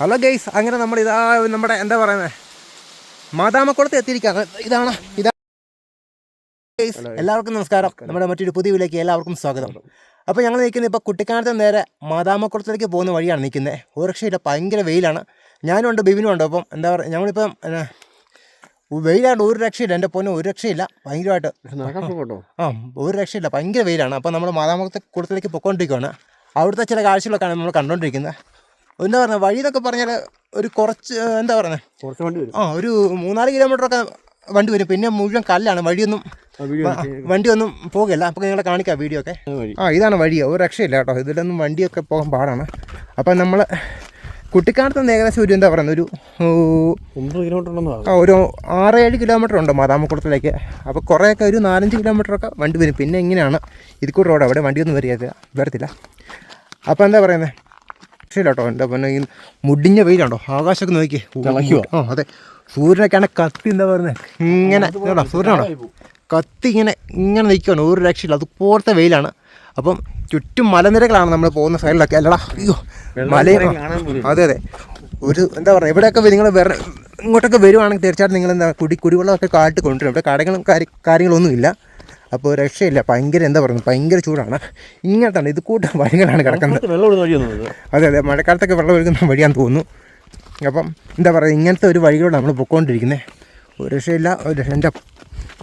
Hello guys അങ്ങനെ നമ്മൾ ഇതാ നമ്മുടെ എന്താ പറയുന്നത് മാതാമക്കുളത്ത് എത്തിയിരിക്കുകയാണ്. ഇതാണ് ഇതാ ഗെയ്സ് എല്ലാവർക്കും നമസ്കാരം. നമ്മുടെ മറ്റൊരു പുതിയ വീട്ടിലേക്ക് എല്ലാവർക്കും സ്വാഗതം. അപ്പോൾ ഞങ്ങൾ നിൽക്കുന്നത് ഇപ്പോൾ കുട്ടിക്കാനത്ത് നേരെ മാതാമക്കുളത്തിലേക്ക് പോകുന്ന വഴിയാണ് നിൽക്കുന്നത്. ഒരു രക്ഷയില്ല ഭയങ്കര വെയിലാണ്. ഞാനും ഉണ്ട് ബിബിനും ഉണ്ട്. അപ്പം എന്താ പറയുക ഞങ്ങളിപ്പം എന്നാ, വെയിലാണ്ട് ഒരു രക്ഷയില്ല. എന്റെ പൊന്നെ ഒരു രക്ഷയില്ല. ഭയങ്കരമായിട്ട് ആ ഒരു രക്ഷയില്ല. ഭയങ്കര വെയിലാണ്. അപ്പോൾ നമ്മൾ മാതാമക്കുളത്തെ കുളത്തിലേക്ക് പൊയ്ക്കൊണ്ടിരിക്കുകയാണ് അവിടുത്തെ ചില കാഴ്ചകളൊക്കെയാണ് നമ്മൾ കണ്ടുകൊണ്ടിരിക്കുന്നത് എന്താ പറയുക വഴി എന്നൊക്കെ പറഞ്ഞാൽ ഒരു കുറച്ച് എന്താ പറയുന്നത് കുറച്ച് വണ്ടി വരും. ആ ഒരു മൂന്നാൽ കിലോമീറ്ററൊക്കെ വണ്ടി വരും. പിന്നെ മുഴുവൻ കല്ലാണ് വഴിയൊന്നും വണ്ടിയൊന്നും പോകില്ല. അപ്പോൾ നിങ്ങളെ കാണിക്കാം വീഡിയോ ഒക്കെ. ആ ഇതാണ് വഴി. ഒരു രക്ഷയില്ല കേട്ടോ. ഇതിലൊന്നും വണ്ടിയൊക്കെ പോകാൻ പാടാണ്. അപ്പം നമ്മൾ കുട്ടിക്കാലത്ത് നിന്ന് ഏകദേശം ഒരു എന്താ പറയുന്നത് ഒരു ഒമ്പത് കിലോമീറ്റർ ഒരു ആറ് ഏഴ് കിലോമീറ്റർ ഉണ്ട് മാതാമക്കുളത്തിലേക്ക് അപ്പോൾ കുറേയൊക്കെ ഒരു നാലഞ്ച് കിലോമീറ്ററൊക്കെ വണ്ടി വരും. പിന്നെ ഇങ്ങനെയാണ് ഇത് കൂടെ റോഡ്. അവിടെ വണ്ടിയൊന്നും വരിക വരത്തില്ല. അപ്പോൾ എന്താ പറയുന്നത് ശരി കേട്ടോ എന്റെ പിന്നെ ഈ മുടിഞ്ഞ വെയിലുണ്ടോ ആകാശമൊക്കെ നോക്കി ഓ ആ അതെ. സൂര്യനൊക്കെയാണ് കത്തി എന്താ പറയുന്നത് ഇങ്ങനെ കേട്ടോ സൂര്യനാണോ? കത്തി ഇങ്ങനെ ഇങ്ങനെ നിൽക്കുകയാണ് ഒരു രക്ഷയില്ല. അതുപോലത്തെ വെയിലാണ്. അപ്പം ചുറ്റും മലനിരകളാണ് നമ്മൾ പോകുന്ന സൈഡിലൊക്കെ. അല്ലടാ അയ്യോ മലയും പോലും അതെ അതെ. ഒരു എന്താ പറയുക ഇവിടെയൊക്കെ നിങ്ങൾ വേറെ ഇങ്ങോട്ടൊക്കെ വരുവാണെങ്കിൽ തീർച്ചയായിട്ടും നിങ്ങൾ എന്താ കുടി കുടിവെള്ളമൊക്കെ കാട്ടി കൊണ്ടുവരും. ഇവിടെ കടകളും കാര്യങ്ങളൊന്നുമില്ല. അപ്പോൾ രക്ഷയില്ല. ഭയങ്കര എന്താ പറയുന്നത്? ഭയങ്കര ചൂടാണ്. ഇങ്ങനത്താണ്. ഇത് കൂട്ടം വഴികളാണ് കിടക്കുന്നത്. അതെ അതെ. മഴക്കാലത്തൊക്കെ വെള്ളം ഒഴുകുന്ന വഴിയാന്ന് തോന്നുന്നു. അപ്പം എന്താ പറയുക ഇങ്ങനത്തെ ഒരു വഴികളാണ് നമ്മൾ പൊക്കോണ്ടിരിക്കുന്നത് ഒരു രക്ഷയില്ല ഒരു എന്റെ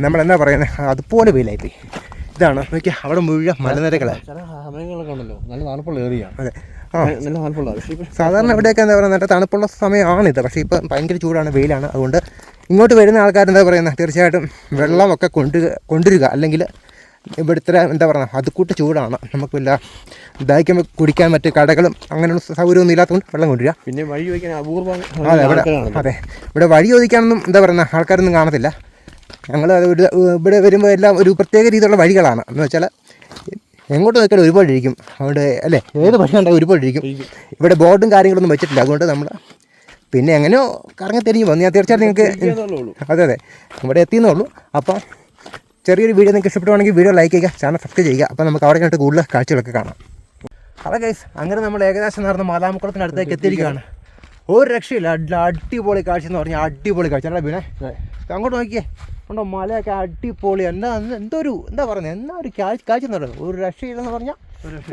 നമ്മളെന്താ പറയുന്നത് അതുപോലെ വെയിലായിപ്പോയി. ഇതാണ്. നോക്കിയാൽ അവിടെ മുഴുവൻ മലനിരകളാണ് അതെ. സാധാരണ ഇവിടെയൊക്കെ എന്താ പറയുക നല്ല തണുപ്പുള്ള സമയമാണിത് പക്ഷേ ഇപ്പം ഭയങ്കര ചൂടാണ് വെയിലാണ്. അതുകൊണ്ട് ഇങ്ങോട്ട് വരുന്ന ആൾക്കാർ എന്താ പറയുന്നത് തീർച്ചയായിട്ടും വെള്ളമൊക്കെ കൊണ്ടു കൊണ്ടുവരിക. അല്ലെങ്കിൽ ഇവിടുത്തെ എന്താ പറയുക അതുക്കൂട്ട് ചൂടാണ്. നമുക്കില്ല ദാഹിക്കാൻ കുടിക്കാൻ മറ്റ് കടകളും അങ്ങനെയുള്ള സൗകര്യമൊന്നും ഇല്ലാത്തതുകൊണ്ട് വെള്ളം കൊണ്ടുവരിക. പിന്നെ വഴി ചോദിക്കാൻ അപൂർവം അതെ ഇവിടെ അതെ. ഇവിടെ വഴി ചോദിക്കാനൊന്നും എന്താ പറയുക ആൾക്കാരൊന്നും കാണത്തില്ല. ഞങ്ങൾ ഇവിടെ ഇവിടെ വരുമ്പോൾ എല്ലാം ഒരു പ്രത്യേക രീതിയിലുള്ള വഴികളാണ്. എന്ന് വെച്ചാൽ എങ്ങോട്ട് നോക്കിയാലും ഒരുപാട് ഇരിക്കും. അവിടെ അല്ലേ? ഏത് വഴി ഉണ്ടെങ്കിൽ ഒരുപാട് ഇരിക്കും. ഇവിടെ ബോർഡും കാര്യങ്ങളൊന്നും വെച്ചിട്ടില്ല. അതുകൊണ്ട് നമ്മൾ പിന്നെ എങ്ങനെയോ കറങ്ങി തിരിഞ്ഞു വന്നു. ഞാൻ തീർച്ചയായിട്ടും നിങ്ങൾക്ക് അതെ അതെ. ഇവിടെ എത്തിയെന്നേ ഉള്ളൂ. അപ്പം ചെറിയൊരു വീഡിയോ നിങ്ങൾക്ക് ഇഷ്ടപ്പെടുവാണെങ്കിൽ വീഡിയോ ലൈക്ക് ചെയ്യുക ചാനൽ സബ്സ്ക്രൈബ് ചെയ്യുക. അപ്പോൾ നമുക്ക് അവിടെ കണ്ടിട്ട് കൂടുതൽ കാഴ്ചകളൊക്കെ കാണാം. അതെ ഗൈസ് അങ്ങനെ നമ്മൾ ഏകദേശം നടന്ന മാതാമക്കുളത്തിന്റെ അടുത്തേക്ക് എത്തിയിരിക്കുകയാണ്. ഒരു രക്ഷയില്ല. അടിപൊളി കാഴ്ച എന്ന് പറഞ്ഞാൽ അടിപൊളി കാഴ്ച. അല്ല പിന്നെ അങ്ങോട്ട് നോക്കിയേ. ഉണ്ടോ മലയൊക്കെ അടിപൊളി. എന്താ എന്ത് എന്തോ ഒരു എന്താ പറയുന്നത് എന്നാ ഒരു കാഴ്ച കാഴ്ച എന്ന് പറയുന്നത്? ഒരു രക്ഷയില്ലെന്ന് പറഞ്ഞാൽ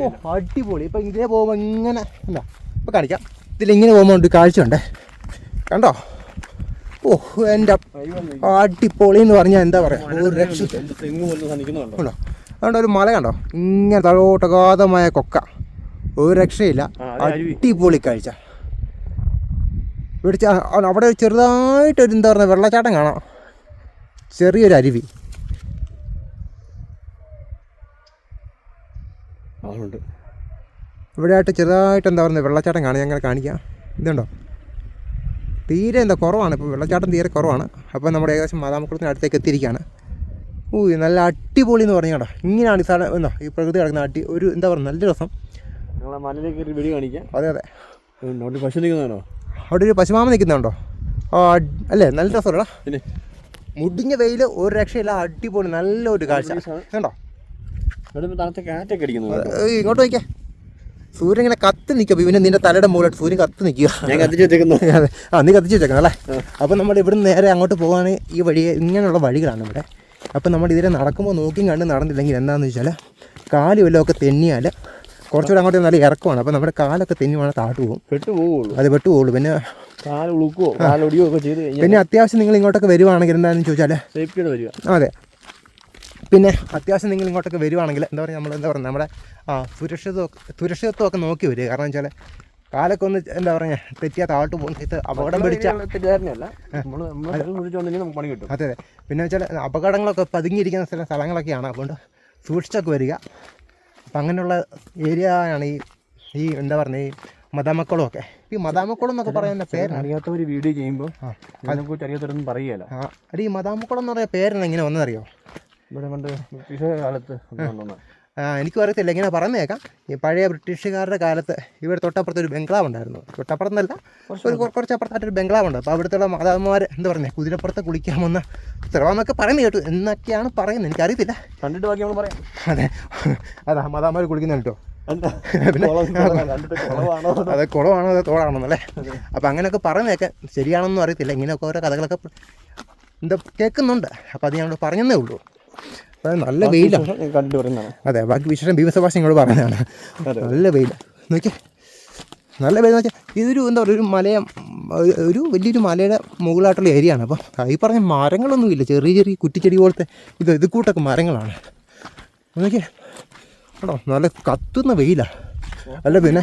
ഓ അടിപൊളി. ഇപ്പം ഇതേ പോകുമ്പോൾ ഇങ്ങനെ എന്താ ഇപ്പം കാണിക്കാം. ഇതിലിങ്ങനെ പോകുമ്പോൾ ഒരു കാഴ്ച ഉണ്ട് കണ്ടോ? ഓ എന്റെ അടിപൊളി എന്ന് പറഞ്ഞാൽ എന്താ പറയുക ഒരു രക്ഷ. ഉണ്ടോ? അതുകൊണ്ട് ഒരു മല കണ്ടോ? ഇങ്ങനെ തഴോട്ടകാതമായ കൊക്ക. ഒരു രക്ഷയില്ല. അടിപൊളി കാഴ്ച. ഇവിടെ അവിടെ ഒരു ചെറുതായിട്ടൊരു എന്താ പറയുക വെള്ളച്ചാട്ടം കാണാം. ചെറിയൊരു അരുവി. ആളുണ്ട് ഇവിടെ ആയിട്ട് ചെറുതായിട്ട് എന്താ പറയുന്നത് വെള്ളച്ചാട്ടം കാണാം. ഞങ്ങൾ കാണിക്കാം. ഇതുണ്ടോ? തീരെ എന്താ കുറവാണ്. ഇപ്പോൾ വെള്ളച്ചാട്ടം തീരെ കുറവാണ്. അപ്പോൾ നമ്മുടെ ഏകദേശം മാതാമക്കുളത്തിന് അടുത്തേക്ക് എത്തിയിരിക്കുകയാണ്. ഊ നല്ല അടിപൊളി എന്ന് പറഞ്ഞാൽ ഇങ്ങനെയാണ് ഈ സ്ഥലം എന്താ ഈ പ്രകൃതി കിടക്കുന്ന അടി ഒരു എന്താ പറയുക നല്ല രസം. ഞങ്ങളെ മലയിലേക്ക് ഒരു വെടി കാണിക്കാം. അതെ അതെ. അവിടെ പശു നിൽക്കുന്നതാണോ? അവിടെ ഒരു പശുമാമ നിൽക്കുന്നുണ്ടോ? ആ അല്ലേ നല്ല രസമല്ലടാ പിന്നെ? മുടിഞ്ഞ വെയിൽ ഒരു രക്ഷയില്ല അടിപൊളി നല്ലൊരു കാഴ്ച. കണ്ടോ? തണുത്ത കാറ്റൊക്കെ അടിക്കുന്നു. ഇങ്ങോട്ട് നോക്കിയേ സൂര്യൻ ഇങ്ങനെ കത്ത് നിൽക്കുക പിന്നെ നിന്റെ തലയുടെ മുകളിൽ സൂര്യൻ കത്ത് നിൽക്കുക ഞാൻ കത്തിച്ച് വെച്ചേക്കുന്നു. ആ നീ കത്തിച്ച് വെച്ചേക്കണം അല്ലേ? അപ്പോൾ നമ്മൾ ഇവിടുന്ന് നേരെ അങ്ങോട്ട് പോകുകയാണെങ്കിൽ ഈ വഴി. ഇങ്ങനെയുള്ള വഴികളാണ് ഇവിടെ. അപ്പോൾ നമ്മൾ ഇതിലെ നടക്കുമ്പോൾ നോക്കിയും കണ്ട് നടന്നില്ലെങ്കിൽ എന്താണെന്ന് വെച്ചാൽ കാൽ വല്ലതൊക്കെ തെന്നിയാൽ കുറച്ചുകൂടെ അങ്ങോട്ട് നല്ല ഇറക്കമാണ്. അപ്പോൾ നമ്മുടെ കാലൊക്കെ തെന്നി വേണം താട്ട് പോകും. പെട്ടു പോകുള്ളൂ അത് പെട്ടു പോകുള്ളൂ പിന്നെ കാൽ ഉളുക്കുവോ? കാലൊടിയോ ഒക്കെ ചെയ്ത് പിന്നെ അത്യാവശ്യം നിങ്ങൾ ഇങ്ങോട്ടൊക്കെ വരുവാണെങ്കിൽ എന്താണെന്ന് ചോദിച്ചാൽ അതെ. പിന്നെ അത്യാവശ്യം നിങ്ങൾ ഇങ്ങോട്ടൊക്കെ വരുവാണെങ്കിൽ എന്താ പറയുക നമ്മൾ എന്താ പറയുക നമ്മുടെ ആ സുരക്ഷിതത്വം സുരക്ഷിതത്വമൊക്കെ നോക്കി വരിക. കാരണം വെച്ചാൽ കാലൊക്കെ ഒന്ന് എന്താ പറയുക തെറ്റിയ താഴോട്ട് പോകുന്ന അപകടം പിടിച്ച അതെ അതെ പിന്നെ വെച്ചാൽ അപകടങ്ങളൊക്കെ പതുങ്ങിയിരിക്കുന്ന സ്ഥല സ്ഥലങ്ങളൊക്കെയാണ്. അതുകൊണ്ട് സൂക്ഷിച്ചൊക്കെ വരിക. അപ്പം അങ്ങനെയുള്ള ഏരിയ ആണ് ഈ ഈ എന്താ പറയുക ഈ മദാമക്കുളം ഒക്കെ ഈ മദാമക്കുളം എന്നൊക്കെ പറയുന്ന പേരാണ്. ഒരു വീഡിയോ ചെയ്യുമ്പോൾ അതിനെക്കുറിച്ച് അറിയാത്തവരൊന്നും പറയുകയല്ല അടി ഈ മദാമക്കുളം എന്ന് പറയുന്ന പേരാണ് എങ്ങനെ വന്നതറിയോ ഇവിടെ പണ്ട് ബ്രിട്ടീഷ് കാലത്ത് ആ, എനിക്കും അറിയത്തില്ല. ഇങ്ങനെ പറഞ്ഞേക്കാം. ഈ പഴയ ബ്രിട്ടീഷുകാരുടെ കാലത്ത് ഇവിടെ തൊട്ടപ്പുറത്ത് ഒരു ബംഗ്ലാവ് ഉണ്ടായിരുന്നു. തൊട്ടപ്പുറത്തല്ല ഒരു കുറച്ചപ്പുറത്തായിട്ടൊരു ബംഗ്ലാവ് ഉണ്ട്. അപ്പോൾ അവിടുത്തെ മാതാവന്മാർ എന്താ പറഞ്ഞേ? കുതിരപ്പുറത്ത് കുളിക്കാമെന്ന് വന്ന ഉത്തരവാന്നൊക്കെ പറയുന്നത് കേട്ടു. എന്നൊക്കെയാണ് പറയുന്നത്. എനിക്കറിയത്തില്ല. കണ്ടിട്ട് ബാക്കി നമ്മൾ പറയാം. അതെ. അതാ മാതാവന്മാർ കുളിക്കുന്ന കേട്ടോ അതെ കുളമാണോ? അതെ തോളാണോ തോടാണോ എന്നല്ലേ അപ്പം അങ്ങനെയൊക്കെ പറയുന്നതൊക്കെ ശരിയാണെന്നും അറിയത്തില്ല. ഇങ്ങനെയൊക്കെ ഓരോ കഥകളൊക്കെ എന്താ കേൾക്കുന്നുണ്ട്. അപ്പം അത് ഞങ്ങൾ പറഞ്ഞതേ ഉള്ളൂ. നല്ല വെയിലാണ് അതെ ബാക്കി വിശേഷം ഭീമസഭാഷ നിങ്ങൾ പറഞ്ഞതാണ്. നല്ല വെയിൽ നോക്കിയേ. നല്ല വെയിൽ എന്ന് വെച്ചാൽ ഇതൊരു എന്താ പറയുക ഒരു മലയ ഒരു- ഒരു വലിയൊരു മലയുടെ മുകളിലായിട്ടുള്ള ഏരിയ ആണ്. അപ്പം ഈ പറഞ്ഞ മരങ്ങളൊന്നുമില്ല ചെറിയ ചെറിയ കുറ്റിച്ചെടി പോലത്തെ ഇത് ഇത് കൂട്ടൊക്കെ മരങ്ങളാണ്. നോക്കിയേ. ആണോ നല്ല കത്തുന്ന വെയിലാണ് അല്ല പിന്നെ.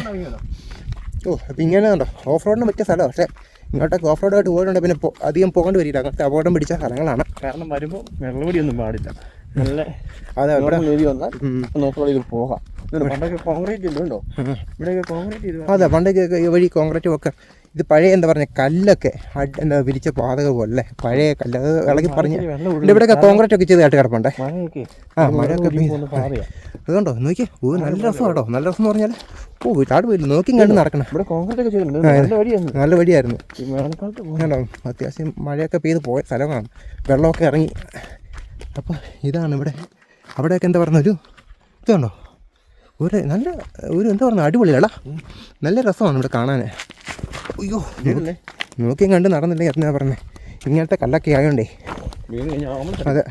ഓ അപ്പം ഇങ്ങനെ ഉണ്ടോ ഓഫ് റോഡിന് പറ്റിയ സ്ഥലമാണ് പക്ഷേ ഇങ്ങോട്ടൊക്കെ ഓഫ് റോഡായിട്ട് പോയിട്ടുണ്ട്. പിന്നെ അധികം പോകേണ്ടി വരില്ല. അങ്ങനത്തെ അപകടം പിടിച്ച സ്ഥലങ്ങളാണ്. കാരണം വരുമ്പോൾ വെള്ളപൊടിയൊന്നും പാടില്ല. നല്ല അതെ ഇവിടെ വന്നാൽ പോകാം. പണ്ടൊക്കെ കോൺക്രീറ്റ് ഇവിടെയൊക്കെ കോൺക്രീറ്റ് അതെ പണ്ടൊക്കെ ഈ വഴി കോൺക്രീറ്റ് ഒക്കെ. ഇത് പഴയ എന്താ പറഞ്ഞ കല്ലൊക്കെ എന്താ വിരിച്ച പാതക പോലെ. പഴയ കല്ല്. അത് ഇളകി പറഞ്ഞ് ഇവിടെ ഇവിടെയൊക്കെ കോൺക്രീറ്റ് ഒക്കെ ചെയ്തായിട്ട് കിടപ്പുണ്ടേ. ആ മഴയൊക്കെ പെയ്യുന്നു കണ്ടോ? നോക്കി ഓ നല്ല രസം കേട്ടോ. നല്ല രസം എന്ന് പറഞ്ഞാൽ ഓ വീട്ടാട് പോയില്ല? നോക്കി കണ്ട് നടക്കണം. ഇവിടെ കോൺക്രീറ്റ് ഒക്കെ ചെയ്തിട്ടുണ്ട്. നല്ല നല്ല വഴിയായിരുന്നു. വേനൽക്കാലത്ത് കണ്ടോ? അത്യാവശ്യം മഴയൊക്കെ പെയ്ത് പോയ സ്ഥലമാണ്. വെള്ളമൊക്കെ ഇറങ്ങി. അപ്പോൾ ഇതാണ് ഇവിടെ. അവിടെയൊക്കെ എന്താ പറയുന്ന ഒരു കണ്ടോ? ഒരു നല്ല ഒരു എന്താ പറയുക അടിപൊളിയാടാ നല്ല രസമാണ് ഇവിടെ കാണാൻ അയ്യോ നോക്കിയും കണ്ട് നടന്നില്ലെങ്കിൽ എന്നാ പറഞ്ഞത് ഇങ്ങനത്തെ കല്ലൊക്കെ ആയോണ്ടേ. അതെ.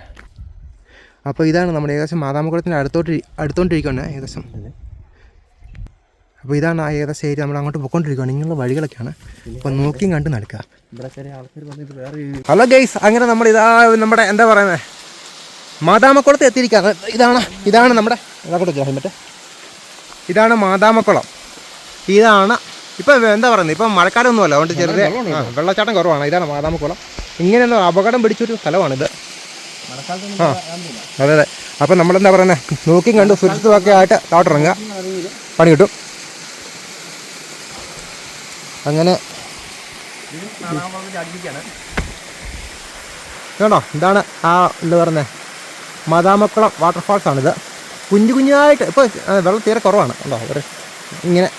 അപ്പോൾ ഇതാണ് നമ്മുടെ ഏകദേശം മാതാമക്കുളത്തിന്റെ അടുത്തോട്ട് അടുത്തോണ്ടിരിക്കുകയാണ് ഏകദേശം. അപ്പോൾ ഇതാണ് ആ ഏകദേശം ഏരിയ നമ്മൾ അങ്ങോട്ട് പോയിക്കൊണ്ടിരിക്കുകയാണ്. ഇങ്ങനെയുള്ള വഴികളൊക്കെയാണ്. അപ്പോൾ നോക്കിയും കണ്ട് നടക്കുക. ഹലോ ഗൈസ് അങ്ങനെ നമ്മൾ ഇതാ നമ്മുടെ എന്താ പറയുന്നത് മാതാമക്കുളത്ത് എത്തിയിരിക്കുകയാണ്. ഇതാണ് ഇതാണ് നമ്മുടെ അങ്ങോട്ട് ഹെൽമെറ്റ് ഇതാണ് മാതാമക്കുളം ഇതാണ് ഇപ്പം എന്താ പറയുന്നത് ഇപ്പം മഴക്കാലമൊന്നുമല്ല. അതുകൊണ്ട് ചെറിയ വെള്ളച്ചാട്ടം കുറവാണ്. ഇതാണ് മാതാമക്കുളം ഇങ്ങനെ എന്താ അപകടം പിടിച്ചൊരു സ്ഥലമാണിത്. ആ. അതെ അതെ. അപ്പം നമ്മളെന്താ പറയുന്നത് നോക്കി കണ്ട് സുരക്ഷിതമൊക്കെ ആയിട്ട് താട്ടിറങ്ങുക പണി കിട്ടും. അങ്ങനെ. കേട്ടോ ഇതാണ് ആ എന്താ പറയുന്നത് മദാമക്കുളം വാട്ടർഫാൾസ് ആണിത് കുഞ്ഞു കുഞ്ഞായിട്ട് ഇപ്പോൾ വെള്ളം തീരെ കുറവാണ്. കേട്ടോ ഒരു ഇങ്ങനെ.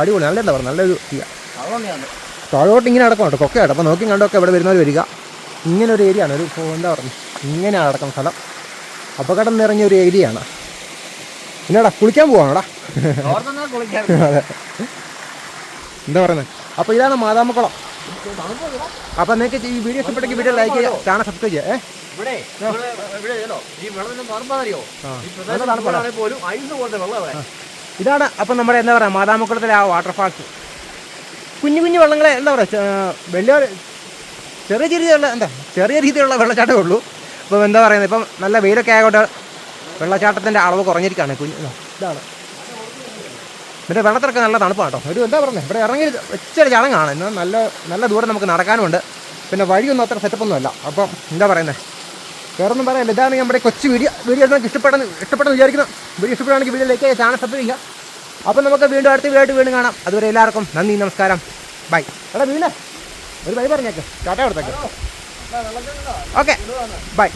അടിപൊളി. നല്ല എന്താ പറയുക നല്ലൊരു. താഴോട്ട് ഇങ്ങനെ നടക്കണം കേട്ടോ കൊക്കയായിട്ട്. അപ്പോൾ നോക്കി കണ്ടൊക്കെ ഇവിടെ വരുന്നവർ വരിക. ഇങ്ങനെ ഒരു ഏരിയ ആണ് ഒരു എന്താ പറയുക ഇങ്ങനെയാണ് നടക്കുന്ന സ്ഥലം. അപകടം നിറഞ്ഞ ഒരു ഏരിയ ആണ് പിന്നെടാ കുളിക്കാൻ പോവാണോടാ? അതെ. എന്താ പറയുന്നത് അപ്പോൾ ഇതാണ് മാതാമക്കുളം അപ്പോൾ നിങ്ങൾക്ക് ഈ വീഡിയോ ഇഷ്ടപ്പെട്ടെങ്കിൽ വീഡിയോ ലൈക്ക് ചെയ്യുക ചാനൽ സബ്സ്ക്രൈബ് ചെയ്യുക ഏ? ഇവിടെ ഇവിടെ ഈ പോലും ഐസ് പോലത്തെ ഇതാണ് അപ്പം നമ്മുടെ എന്താ പറയുക മാതാമക്കുളത്തിലെ ആ വാട്ടർഫാൾസ് കുഞ്ഞു കുഞ്ഞു വെള്ളങ്ങളെ എന്താ പറയുക വലിയ ചെറിയ രീതിയിലുള്ള എന്താ ചെറിയ രീതിയിലുള്ള വെള്ളച്ചാട്ടമേ ഉള്ളൂ. ഇപ്പം എന്താ പറയുന്നത് ഇപ്പം നല്ല വെയിലൊക്കെ ആയതുകൊണ്ട് വെള്ളച്ചാട്ടത്തിന്റെ അളവ് കുറഞ്ഞിരിക്കുകയാണ് കുഞ്ഞു ഇതാ, ഇതാണ്. പിന്നെ വെള്ളത്തിലൊക്കെ നല്ല തണുപ്പാണ് കേട്ടോ ഒരു എന്താ പറയുന്നത് ഇവിടെ ഇറങ്ങി വെച്ചൊരു ചടങ്ങാണ്. എന്നാൽ നല്ല നല്ല ദൂരം നമുക്ക് നടക്കാനുമുണ്ട്. പിന്നെ വഴിയൊന്നും അത്ര സെറ്റപ്പൊന്നുമല്ല. അപ്പം എന്താ പറയുന്നത് വേറൊന്നും പറയാനില്ല ഇതാണ് നമ്മുടെ കൊച്ചു വീഡിയോ. വീഡിയോ നിങ്ങൾക്ക് ഇഷ്ടപ്പെടുന്ന ഇഷ്ടപ്പെടുന്ന വിചാരിക്കുന്നു. വീഡിയോ ഇഷ്ടപ്പെടുകയാണെങ്കിൽ വീഡിയോ ലൈക്ക് ചാനൽ സബ്സ്ക്രൈബ് ചെയ്യുക. അപ്പം നമുക്ക് വീണ്ടും അടുത്ത വീഡിയോ ആയിട്ട് വീണ്ടും കാണാം. അതുവരെ എല്ലാവർക്കും നന്ദി നമസ്കാരം. ബൈ. എടാ വീണേ. ഒരു ബൈ പറഞ്ഞേക്ക്. ടാറ്റ കൊടുത്തേക്ക്. ഓക്കെ. ബൈ.